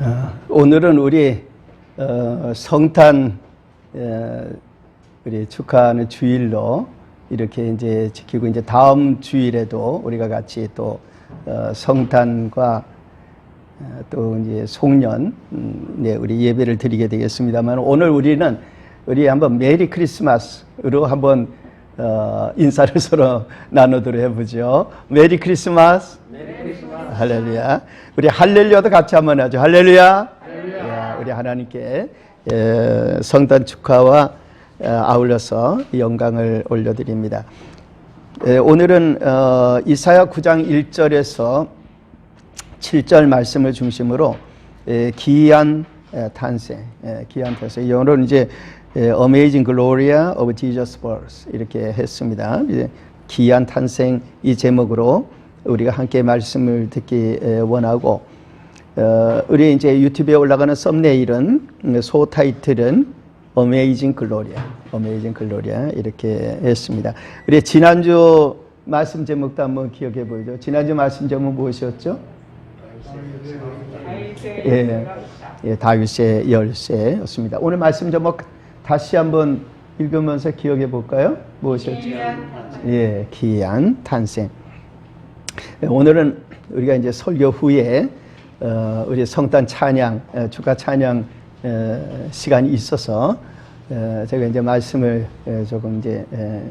어, 오늘은 우리 어, 성탄 어, 우리 축하하는 주일로 이렇게 이제 지키고 이제 다음 주일에도 우리가 같이 또 어, 성탄과 어, 또 이제 송년 음, 네, 우리 예배를 드리게 되겠습니다만 오늘 우리는 우리 한번 메리 크리스마스로 한번 어, 인사를 서로 나누도록 해보죠. 메리 크리스마스. 할렐루야. 우리 할렐루야도 같이 한번 하죠. 할렐루야. 예, 우리 하나님께 예, 성탄 축하와 어, 아울러서 영광을 올려드립니다. 예, 오늘은 어, 이사야 9장 1절에서 7절 말씀을 중심으로 예, 기이한 예, 탄생, 예, 기이한 탄생. 영어로는 이제 예, Amazing Gloria of Jesus Birth 이렇게 했습니다. 이제 기이한 탄생 이 제목으로 우리가 함께 말씀을 듣기 예, 원하고 어, 우리 이제 유튜브에 올라가는 썸네일은 음, 소 타이틀은 Amazing Gloria, Amazing Gloria 이렇게 했습니다. 우리 지난주 말씀 제목도 한번 기억해 보죠. 지난주 말씀 제목 무엇이었죠? 예, 예, 다윗의 열쇠였습니다. 오늘 말씀 제목 다시 한번 읽으면서 기억해 볼까요? 무엇이었죠? 예, 기이한 탄생. 예, 오늘은 우리가 이제 설교 후에 어, 우리 성탄 찬양, 어, 축하 찬양 어, 시간이 있어서 어, 제가 이제 말씀을 어, 조금 이제 에,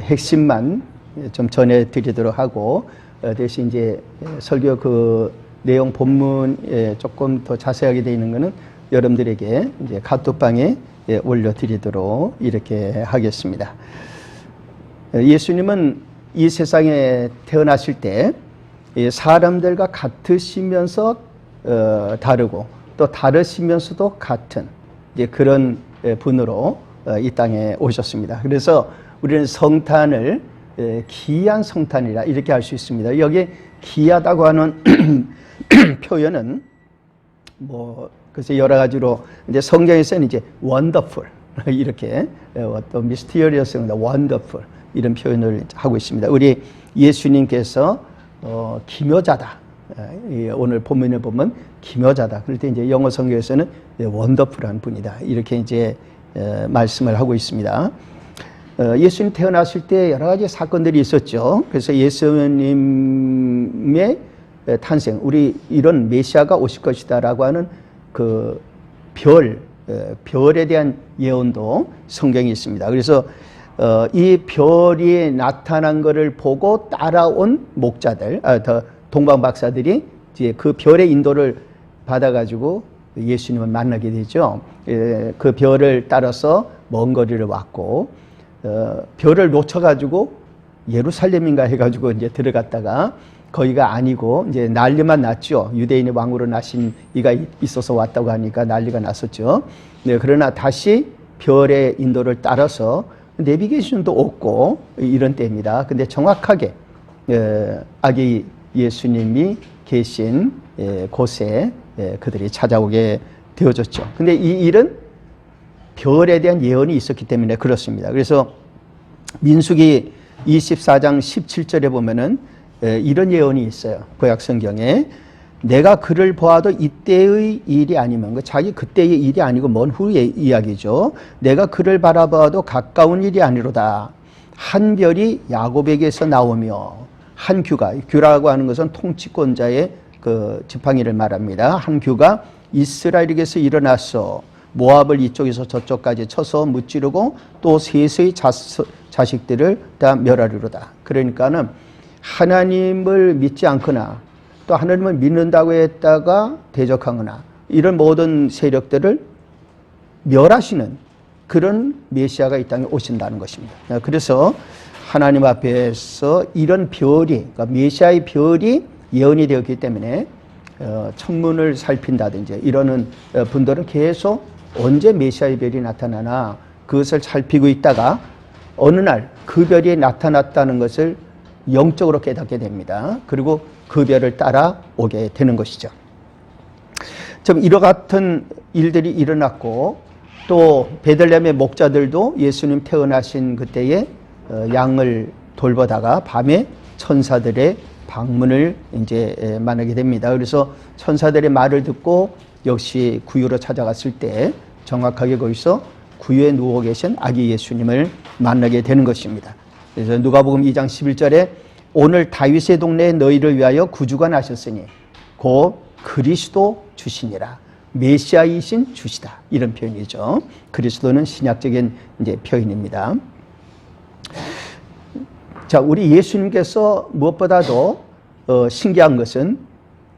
핵심만 좀 전해드리도록 하고 어, 대신 이제 설교 그 내용 본문에 조금 더 자세하게 되어 있는 것은 여러분들에게 이제 카톡방에 예, 올려드리도록 이렇게 하겠습니다. 어, 예수님은 이 세상에 태어나실 때이 사람들과 같으시면서 어, 다르고 또 다르시면서도 같은 이제 그런 예, 분으로 어, 이 땅에 오셨습니다. 그래서 우리는 성탄을 예, 기이한 성탄이라 이렇게 할 수 있습니다. 여기 기이하다고 하는 표현은 뭐 그래서 여러 가지로 이제 성경에서는 이제 원더풀 이렇게 예, 어떤 미스티리어스입니다. 원더풀 이런 표현을 하고 있습니다. 우리 예수님께서 어, 기묘자다. 예, 오늘 본문에 보면 기묘자다. 그럴 때 이제 영어 성경에서는 예, 원더풀한 분이다. 이렇게 이제 말씀을 하고 있습니다. 어, 예수님 태어났을 때 여러 가지 사건들이 있었죠. 그래서 예수님의 탄생, 우리 이런 메시아가 오실 것이다라고 하는 그 별, 에, 별에 대한 예언도 성경에 있습니다. 그래서 어, 이 별이 나타난 것을 보고 따라온 목자들, 아, 더 동방 박사들이 그 별의 인도를 받아가지고 예수님을 만나게 되죠. 예, 그 별을 따라서 먼 거리를 왔고 어, 별을 놓쳐가지고 예루살렘인가 해가지고 이제 들어갔다가 거기가 아니고 이제 난리만 났죠. 유대인의 왕으로 나신 이가 있어서 왔다고 하니까 난리가 났었죠. 네, 그러나 다시 별의 인도를 따라서 내비게이션도 없고 이런 때입니다. 근데 정확하게 에, 아기 예수님이 계신 에, 곳에 에, 그들이 찾아오게 되어졌죠. 근데 이 일은 별에 대한 예언이 있었기 때문에 그렇습니다. 그래서 민수기 24장 17절에 보면은 에, 이런 예언이 있어요. 구약 성경에 내가 그를 보아도 이때의 일이 아니면 그 자기 그때의 일이 아니고 먼 후의 이야기죠. 내가 그를 바라봐도 가까운 일이 아니로다. 한 별이 야곱에게서 나오며 한 규가 규라고 하는 것은 통치권자의 그 지팡이를 말합니다. 한 규가 이스라엘에게서 일어났어. 모압을 이쪽에서 저쪽까지 쳐서 무찌르고 또 셋의 자식들을 다 멸하리로다. 그러니까는 하나님을 믿지 않거나 또 하나님을 믿는다고 했다가 대적하거나 이런 모든 세력들을 멸하시는 그런 메시아가 이 땅에 오신다는 것입니다. 그래서 하나님 앞에서 이런 별이, 그러니까 메시아의 별이 예언이 되었기 때문에 어, 천문을 살핀다든지 이러는 어, 분들은 계속 언제 메시아의 별이 나타나나 그것을 살피고 있다가 어느 날 그 별이 나타났다는 것을 영적으로 깨닫게 됩니다. 그리고 그 별을 따라 오게 되는 것이죠. 좀 이와 같은 일들이 일어났고 또 베들레헴의 목자들도 예수님 태어나신 그때에 어, 양을 돌보다가 밤에 천사들의 방문을 이제 에, 만나게 됩니다. 그래서 천사들의 말을 듣고 역시 구유로 찾아갔을 때 정확하게 거기서 구유에 누워 계신 아기 예수님을 만나게 되는 것입니다. 그래서 누가복음 2장 11절에 오늘 다윗의 동네에 너희를 위하여 구주가 나셨으니 곧 그리스도 주시니라. 메시아이신 주시다. 이런 표현이죠. 그리스도는 신약적인 이제 표현입니다. 자, 우리 예수님께서 무엇보다도 어, 신기한 것은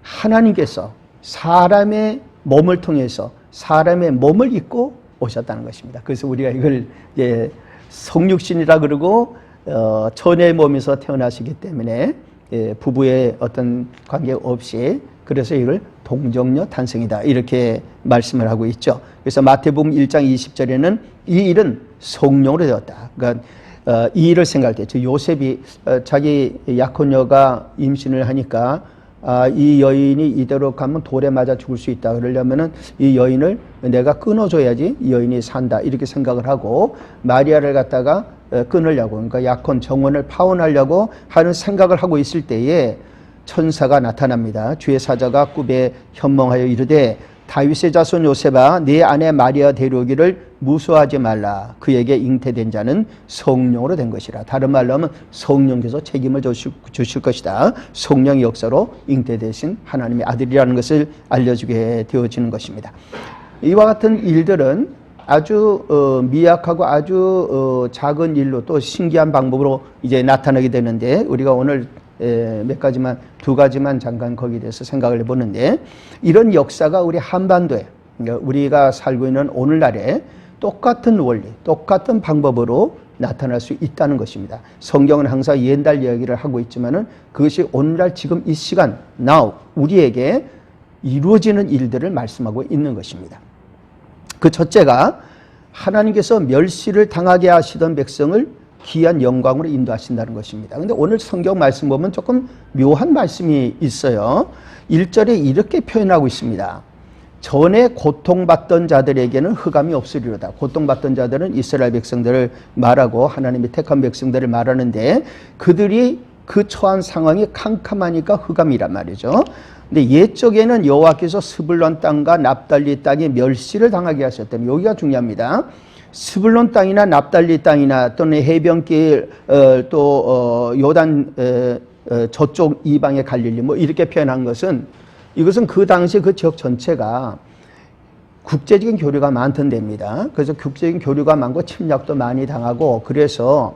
하나님께서 사람의 몸을 통해서 사람의 몸을 입고 오셨다는 것입니다. 그래서 우리가 이걸 이제 성육신이라 그러고 어, 천의 몸에서 태어나시기 때문에 예, 부부의 어떤 관계 없이 그래서 이걸 동정녀 탄생이다 이렇게 말씀을 하고 있죠. 그래서 마태복음 1장 20절에는 이 일은 성령으로 되었다. 그러니까 어, 이 일을 생각할 때, 저 요셉이 어, 자기 약혼녀가 임신을 하니까 아, 이 여인이 이대로 가면 돌에 맞아 죽을 수 있다. 그러려면은 이 여인을 내가 끊어줘야지 이 여인이 산다. 이렇게 생각을 하고 마리아를 갖다가 어, 끊으려고, 그러니까 약혼 정원을 파혼하려고 하는 생각을 하고 있을 때에 천사가 나타납니다. 주의 사자가 꿈에 현몽하여 이르되 다윗의 자손 요셉아 네 아내 마리아 데려오기를 무수하지 말라. 그에게 잉태된 자는 성령으로 된 것이라. 다른 말로 하면 성령께서 책임을 주실, 주실 것이다. 성령의 역사로 잉태되신 하나님의 아들이라는 것을 알려주게 되어지는 것입니다. 이와 같은 일들은 아주 어, 미약하고 아주 어, 작은 일로 또 신기한 방법으로 이제 나타나게 되는데 우리가 오늘 에, 몇 가지만 두 가지만 잠깐 거기에 대해서 생각을 해보는데 이런 역사가 우리 한반도에 우리가 살고 있는 오늘날에 똑같은 원리, 똑같은 방법으로 나타날 수 있다는 것입니다. 성경은 항상 옛날 이야기를 하고 있지만은 그것이 오늘날 지금 이 시간, now 우리에게 이루어지는 일들을 말씀하고 있는 것입니다. 그 첫째가 하나님께서 멸시를 당하게 하시던 백성을 귀한 영광으로 인도하신다는 것입니다. 근데 오늘 성경 말씀 보면 조금 묘한 말씀이 있어요. 1절에 이렇게 표현하고 있습니다. 전에 고통받던 자들에게는 흑암이 없으리로다. 고통받던 자들은 이스라엘 백성들을 말하고 하나님의 택한 백성들을 말하는데 그들이 그 처한 상황이 캄캄하니까 흑암이란 말이죠. 근데 옛적에는 여호와께서 스불론 땅과 납달리 땅에 멸시를 당하게 하셨다면 여기가 중요합니다. 스불론 땅이나 납달리 땅이나 또는 해변길 어, 또 어, 요단 어, 어, 저쪽 이방의 갈릴리 뭐 이렇게 표현한 것은 이것은 그 당시 그 지역 전체가 국제적인 교류가 많던 데입니다. 그래서 국제적인 교류가 많고 침략도 많이 당하고 그래서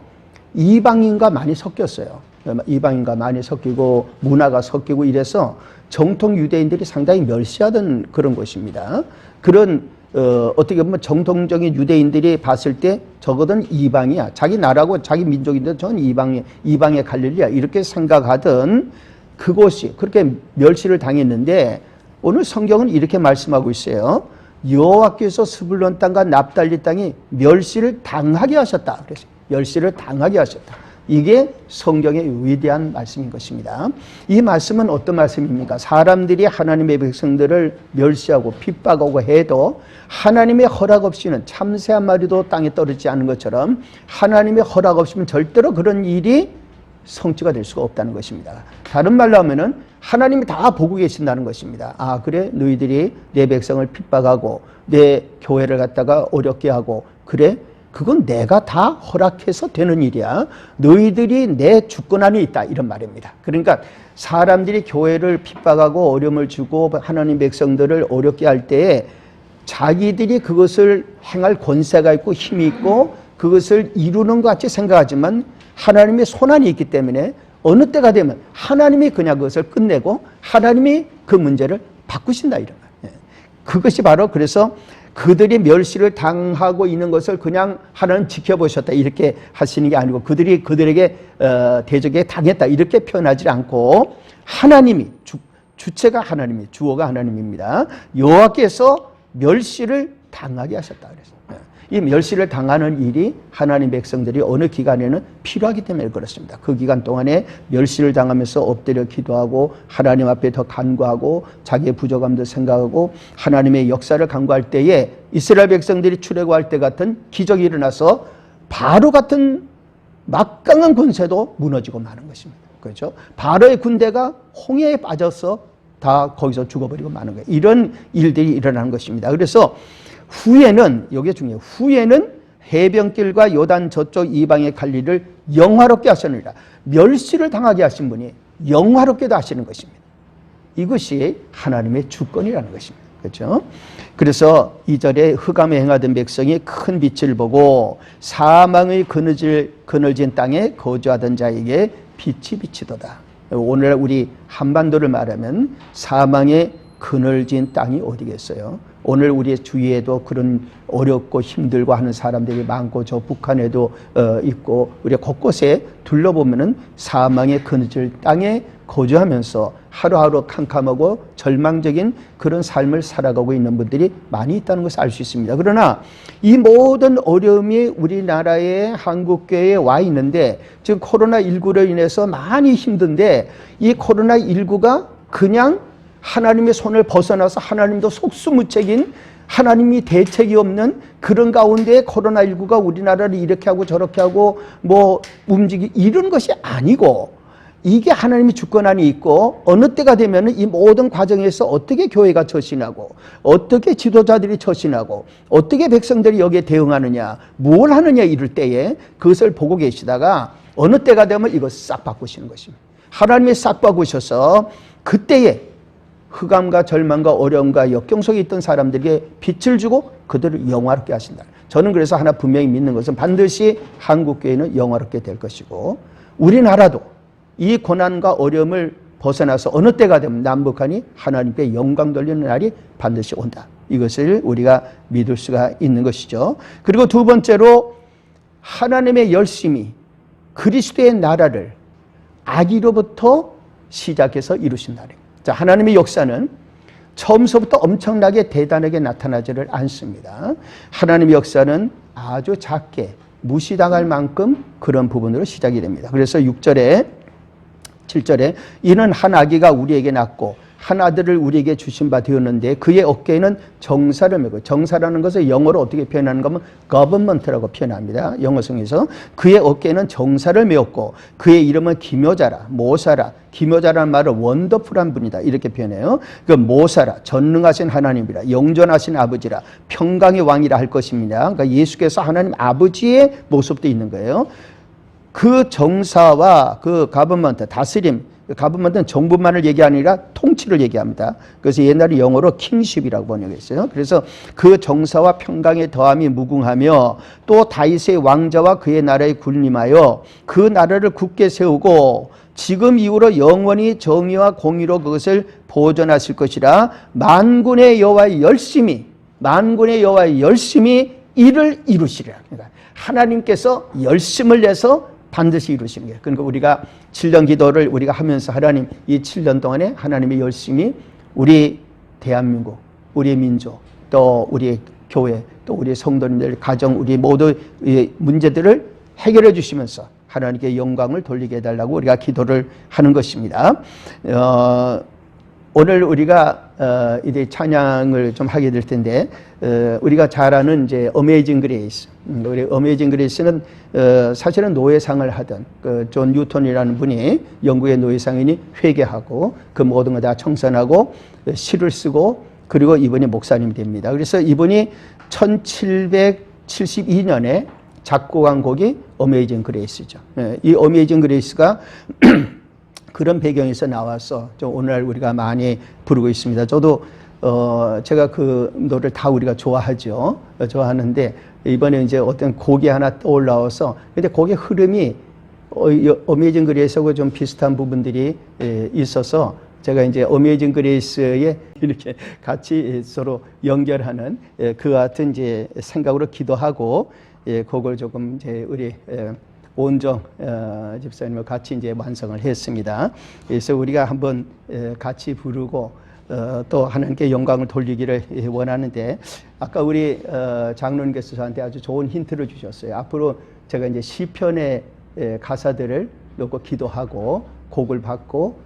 이방인과 많이 섞였어요. 이방인과 많이 섞이고 문화가 섞이고 이래서 정통 유대인들이 상당히 멸시하던 그런 곳입니다. 그런 어, 어떻게 보면 정통적인 유대인들이 봤을 때 적어든 이방이야. 자기 나라고 자기 민족인데 전 이방에 이방에 갈 일이야. 이렇게 생각하던 그곳이 그렇게 멸시를 당했는데 오늘 성경은 이렇게 말씀하고 있어요. 여호와께서 스불론 땅과 납달리 땅이 멸시를 당하게 하셨다. 그래서 멸시를 당하게 하셨다. 이게 성경의 위대한 말씀인 것입니다. 이 말씀은 어떤 말씀입니까? 사람들이 하나님의 백성들을 멸시하고 핍박하고 해도 하나님의 허락 없이는 참새 한 마리도 땅에 떨어지지 않은 것처럼 하나님의 허락 없이는 절대로 그런 일이 성취가 될 수가 없다는 것입니다. 다른 말로 하면은 하나님이 다 보고 계신다는 것입니다. 아, 그래? 너희들이 내 백성을 핍박하고 내 교회를 갖다가 어렵게 하고 그래? 그건 내가 다 허락해서 되는 일이야. 너희들이 내 주권 안에 있다. 이런 말입니다. 그러니까 사람들이 교회를 핍박하고 어려움을 주고 하나님 백성들을 어렵게 할 때에 자기들이 그것을 행할 권세가 있고 힘이 있고 그것을 이루는 것 같이 생각하지만 하나님의 손안이 있기 때문에 어느 때가 되면 하나님이 그냥 그것을 끝내고 하나님이 그 문제를 바꾸신다 이런 거예요. 그것이 바로 그래서 그들이 멸시를 당하고 있는 것을 그냥 하나님 지켜보셨다 이렇게 하시는 게 아니고 그들이 그들에게 어, 대적에 당했다 이렇게 표현하지 않고 하나님이 주, 주체가 하나님이 주어가 하나님입니다. 여호와께서 멸시를 당하게 하셨다 그래서 이 멸시를 당하는 일이 하나님 백성들이 어느 기간에는 필요하기 때문에 그렇습니다. 그 기간 동안에 멸시를 당하면서 엎드려 기도하고 하나님 앞에 더 간구하고 자기의 부족함도 생각하고 하나님의 역사를 간구할 때에 이스라엘 백성들이 출애굽할 때 같은 기적이 일어나서 바로 같은 막강한 권세도 무너지고 마는 것입니다. 그렇죠? 바로의 군대가 홍해에 빠져서 다 거기서 죽어버리고 마는 거예요. 이런 일들이 일어나는 것입니다. 그래서 후에는 여기에 중요해요. 후에는 해변길과 요단 저쪽 이방의 관리를 영화롭게 하시느니라. 멸시를 당하게 하신 분이 영화롭게도 하시는 것입니다. 이것이 하나님의 주권이라는 것입니다. 그렇죠? 그래서 이절에 흑암에 행하던 백성이 큰 빛을 보고 사망의 그늘질, 그늘진 땅에 거주하던 자에게 빛이 비치도다. 오늘 우리 한반도를 말하면 사망의 그늘진 땅이 어디겠어요? 오늘 우리 주위에도 그런 어렵고 힘들고 하는 사람들이 많고 저 북한에도 어, 있고 우리 곳곳에 둘러보면은 사망의 그늘질 땅에 거주하면서 하루하루 캄캄하고 절망적인 그런 삶을 살아가고 있는 분들이 많이 있다는 것을 알 수 있습니다. 그러나 이 모든 어려움이 우리나라의 한국교회에 와 있는데 지금 코로나19로 인해서 많이 힘든데 이 코로나19가 그냥 하나님의 손을 벗어나서 하나님도 속수무책인 하나님이 대책이 없는 그런 가운데 코로나19가 우리나라를 이렇게 하고 저렇게 하고 뭐 움직이 이런 것이 아니고 이게 하나님의 주권안이 있고 어느 때가 되면 이 모든 과정에서 어떻게 교회가 처신하고 어떻게 지도자들이 처신하고 어떻게 백성들이 여기에 대응하느냐 뭘 하느냐 이럴 때에 그것을 보고 계시다가 어느 때가 되면 이거 싹 바꾸시는 것입니다. 하나님이 싹 바꾸셔서 그때에 흑암과 절망과 어려움과 역경 속에 있던 사람들에게 빛을 주고 그들을 영화롭게 하신다. 저는 그래서 하나 분명히 믿는 것은 반드시 한국교회는 영화롭게 될 것이고 우리나라도 이 고난과 어려움을 벗어나서 어느 때가 되면 남북한이 하나님께 영광 돌리는 날이 반드시 온다. 이것을 우리가 믿을 수가 있는 것이죠. 그리고 두 번째로 하나님의 열심히 그리스도의 나라를 악의로부터 시작해서 이루신 날입니다. 자, 하나님의 역사는 처음서부터 엄청나게 대단하게 나타나지를 않습니다. 하나님의 역사는 아주 작게 무시당할 만큼 그런 부분으로 시작이 됩니다. 그래서 6절에 7절에 이는 한 아기가 우리에게 낳고 한 아들을 우리에게 주신 바 되었는데 그의 어깨에는 정사를 메고 정사라는 것을 영어로 어떻게 표현하는 거면 government라고 표현합니다. 영어성에서 그의 어깨에는 정사를 메었고 그의 이름은 기묘자라 모사라 기묘자라는 말은 원더풀한 분이다 이렇게 표현해요. 그 모사라 전능하신 하나님이라 영존하신 아버지라 평강의 왕이라 할 것입니다. 그러니까 예수께서 하나님 아버지의 모습도 있는 거예요. 그 정사와 그 가버먼트 다스림 가버먼트는 정부만을 얘기하는 아니라 통치를 얘기합니다. 그래서 옛날에 영어로 킹십이라고 번역했어요. 그래서 그 정사와 평강의 더함이 무궁하며 또 다윗의 왕자와 그의 나라에 군림하여 그 나라를 굳게 세우고 지금 이후로 영원히 정의와 공의로 그것을 보존하실 것이라 만군의 여호와의 열심히 만군의 여호와의 열심히 이를 이루시리라. 그러니까 하나님께서 열심을 내서 반드시 이루시는 거예요. 그러니까 우리가 7년 기도를 우리가 하면서 하나님 이 7년 동안에 하나님의 열심히 우리 대한민국, 우리 민족, 또 우리 교회, 또 우리 성도님들 가정, 우리 모두 이 문제들을 해결해 주시면서 하나님께 영광을 돌리게 해달라고 우리가 기도를 하는 것입니다. 어, 오늘 우리가 어, 이제 찬양을 좀 하게 될 텐데 어, 우리가 잘 아는 이제 어메이징 그레이스 음, 우리 어메이징 그레이스는 어, 사실은 노예상을 하던 그존 뉴턴이라는 분이 영국의 노예상인이 회개하고 그 모든 걸다 청산하고 시를 쓰고 그리고 이분이 목사님이 됩니다. 그래서 이분이 1772년에 작곡한 곡이 어메이징 그레이스죠. 예, 이 어메이징 그레이스가 그런 배경에서 나와서 오늘날 우리가 많이 부르고 있습니다. 저도 어 제가 그 노래를 다 우리가 좋아하죠. 좋아하는데 이번에 이제 어떤 곡이 하나 떠올라와서 근데 곡의 흐름이 어메이징 그레이스하고 좀 비슷한 부분들이 예, 있어서 제가 이제 어메이징 그레이스에 이렇게 같이 서로 연결하는 예, 그 같은 이제 생각으로 기도하고 예, 곡을 조금 이제 우리 온정 어, 집사님과 같이 이제 완성을 했습니다. 그래서 우리가 한번 같이 부르고 어, 또 하나님께 영광을 돌리기를 원하는데 아까 우리 어, 장로님께서 저한테 아주 좋은 힌트를 주셨어요. 앞으로 제가 이제 시편의 가사들을 놓고 기도하고 곡을 받고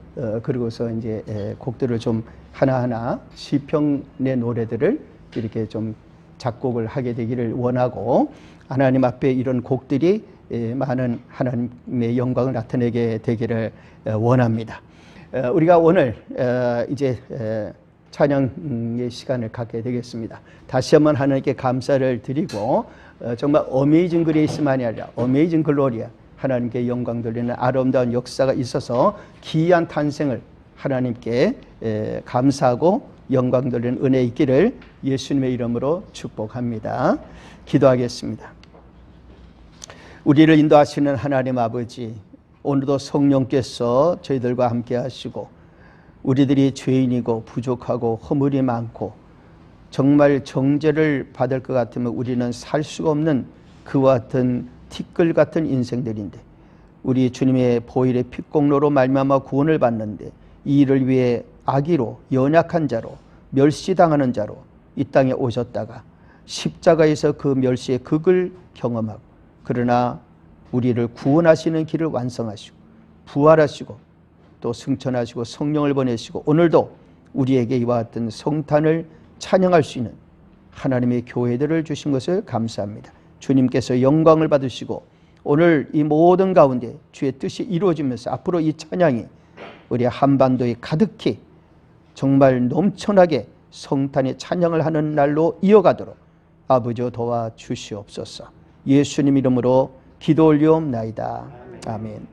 그리고서 이제 곡들을 좀 하나하나 시편의 노래들을 이렇게 좀 작곡을 하게 되기를 원하고 하나님 앞에 이런 곡들이 에, 많은 하나님의 영광을 나타내게 되기를 어, 원합니다. 어, 우리가 오늘 어, 이제 에, 찬양의 시간을 갖게 되겠습니다. 다시 한번 하나님께 감사를 드리고 어, 정말 어메이징 그레이스만이 아니라 어메이징 글로리아 하나님께 영광 돌리는 아름다운 역사가 있어서 기이한 탄생을 하나님께 에, 감사하고 영광 돌리는 은혜 있기를 예수님의 이름으로 축복합니다. 기도하겠습니다. 우리를 인도하시는 하나님 아버지, 오늘도 성령께서 저희들과 함께 하시고 우리들이 죄인이고 부족하고 허물이 많고 정말 정죄를 받을 것 같으면 우리는 살 수가 없는 그와 같은 티끌 같은 인생들인데 우리 주님의 보일의 핏공로로 말미암아 구원을 받는데 이 일을 위해 악의로 연약한 자로 멸시당하는 자로 이 땅에 오셨다가 십자가에서 그 멸시의 극을 경험하고 그러나 우리를 구원하시는 길을 완성하시고 부활하시고 또 승천하시고 성령을 보내시고 오늘도 우리에게 이와 같은 성탄을 찬양할 수 있는 하나님의 교회들을 주신 것을 감사합니다. 주님께서 영광을 받으시고 오늘 이 모든 가운데 주의 뜻이 이루어지면서 앞으로 이 찬양이 우리 한반도에 가득히 정말 넘쳐나게 성탄의 찬양을 하는 날로 이어가도록 아버지 도와 주시옵소서. 예수님 이름으로 기도 올리옵나이다. 아멘.